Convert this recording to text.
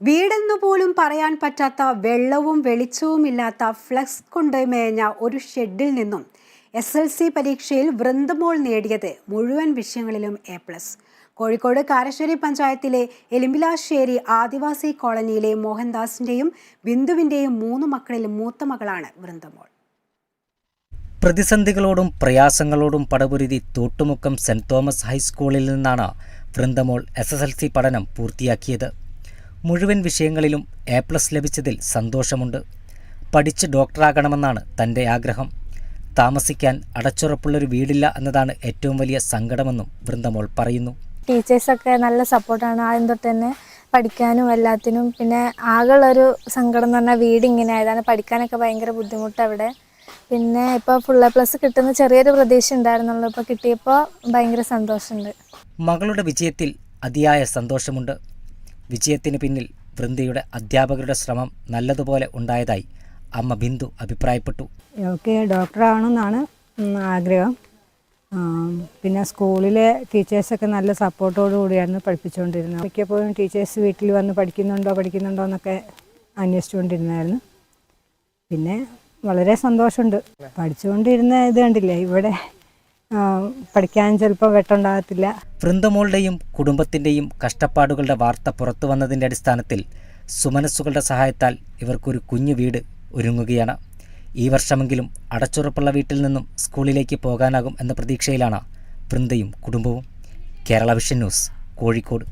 വീടെന്നു പോലും പറയാൻ പറ്റാത്ത വെള്ളവും വെളിച്ചവും ഇല്ലാത്ത ഫ്ലക്സ് കൊണ്ട് മേഞ്ഞ ഒരു ഷെഡിൽ നിന്നും എസ് എൽ സി പരീക്ഷയിൽ വൃന്ദമോൾ നേടിയത് മുഴുവൻ വിഷയങ്ങളിലും എ പ്ലസ്. കോഴിക്കോട് കാരശ്ശേരി പഞ്ചായത്തിലെ എലിമ്പിലാശ്ശേരി ആദിവാസി കോളനിയിലെ മോഹൻദാസിന്റെയും ബിന്ദുവിന്റെയും മൂന്ന് മക്കളിൽ മൂത്ത മകളാണ് വൃന്ദമോൾ. പ്രതിസന്ധികളോടും പ്രയാസങ്ങളോടും പടപുരുതി തോട്ടുമുക്കം സെന്റ് തോമസ് ഹൈസ്കൂളിൽ നിന്നാണ് Vrindamol S S L C പഠനം പൂർത്തിയാക്കിയത്. മുഴുവൻ വിഷയങ്ങളിലും എ പ്ലസ് ലഭിച്ചതിൽ സന്തോഷമുണ്ട്. പഠിച്ച് ഡോക്ടറാകണമെന്നാണ് തന്റെ ആഗ്രഹം. താമസിക്കാൻ അടച്ചുറപ്പുള്ളൊരു വീടില്ല എന്നതാണ് ഏറ്റവും വലിയ സങ്കടമെന്നും വൃന്ദമോൾ പറയുന്നു. ടീച്ചേഴ്സൊക്കെ നല്ല സപ്പോർട്ടാണ്. ആദ്യം തൊട്ട് തന്നെ പഠിക്കാനും എല്ലാത്തിനും. പിന്നെ ആകെയുള്ളൊരു സങ്കടം എന്ന് പറഞ്ഞാൽ വീട് ഇങ്ങനെ ആയതാണ് പഠിക്കാനൊക്കെ ഭയങ്കര ബുദ്ധിമുട്ട് അവിടെ പിന്നെ ഇപ്പോൾ ഫുൾ എ പ്ലസ് കിട്ടുന്ന ചെറിയൊരു പ്രതീക്ഷ ഉണ്ടായിരുന്നുള്ളൂ. ഇപ്പോൾ കിട്ടിയപ്പോൾ ഭയങ്കര സന്തോഷമുണ്ട്. മകളുടെ വിജയത്തിൽ അതിയായ സന്തോഷമുണ്ട്. വിജയത്തിന് പിന്നിൽ വൃന്ദയുടെ അധ്യാപകരുടെ ശ്രമം നല്ലതുപോലെ ഉണ്ടായതായി അമ്മ ബിന്ദു അഭിപ്രായപ്പെട്ടു. എനിക്ക് ഡോക്ടറാണെന്നാണ് ആഗ്രഹം. പിന്നെ സ്കൂളിലെ ടീച്ചേഴ്സൊക്കെ നല്ല സപ്പോർട്ടോടു കൂടിയായിരുന്നു പഠിപ്പിച്ചുകൊണ്ടിരുന്നത്. മിക്കപ്പോഴും ടീച്ചേഴ്സ് വീട്ടിൽ വന്ന് പഠിക്കുന്നുണ്ടോ പഠിക്കുന്നുണ്ടോ എന്നൊക്കെ അന്വേഷിച്ചുകൊണ്ടിരുന്നായിരുന്നു പിന്നെ വളരെ സന്തോഷമുണ്ട്. പഠിച്ചുകൊണ്ടിരുന്ന ഇത് കണ്ടില്ലേ ഇവിടെ പഠിക്കാൻ ചിലപ്പോൾ വെട്ടുണ്ടാകത്തില്ല. വൃന്ദമോളുടെയും കുടുംബത്തിന്റെയും കഷ്ടപ്പാടുകളുടെ വാർത്ത പുറത്തു വന്നതിന്റെ അടിസ്ഥാനത്തിൽ സുമനസ്സുകളുടെ സഹായത്താൽ ഇവർക്കൊരു കുഞ്ഞു വീട് ഒരുങ്ങുകയാണ്. ഈ വർഷമെങ്കിലും അടച്ചുറപ്പുള്ള വീട്ടിൽ നിന്നും സ്കൂളിലേക്ക് പോകാനാകും എന്ന പ്രതീക്ഷയിലാണ് വൃന്ദയും കുടുംബവും. Kerala Vision News Kozhikode.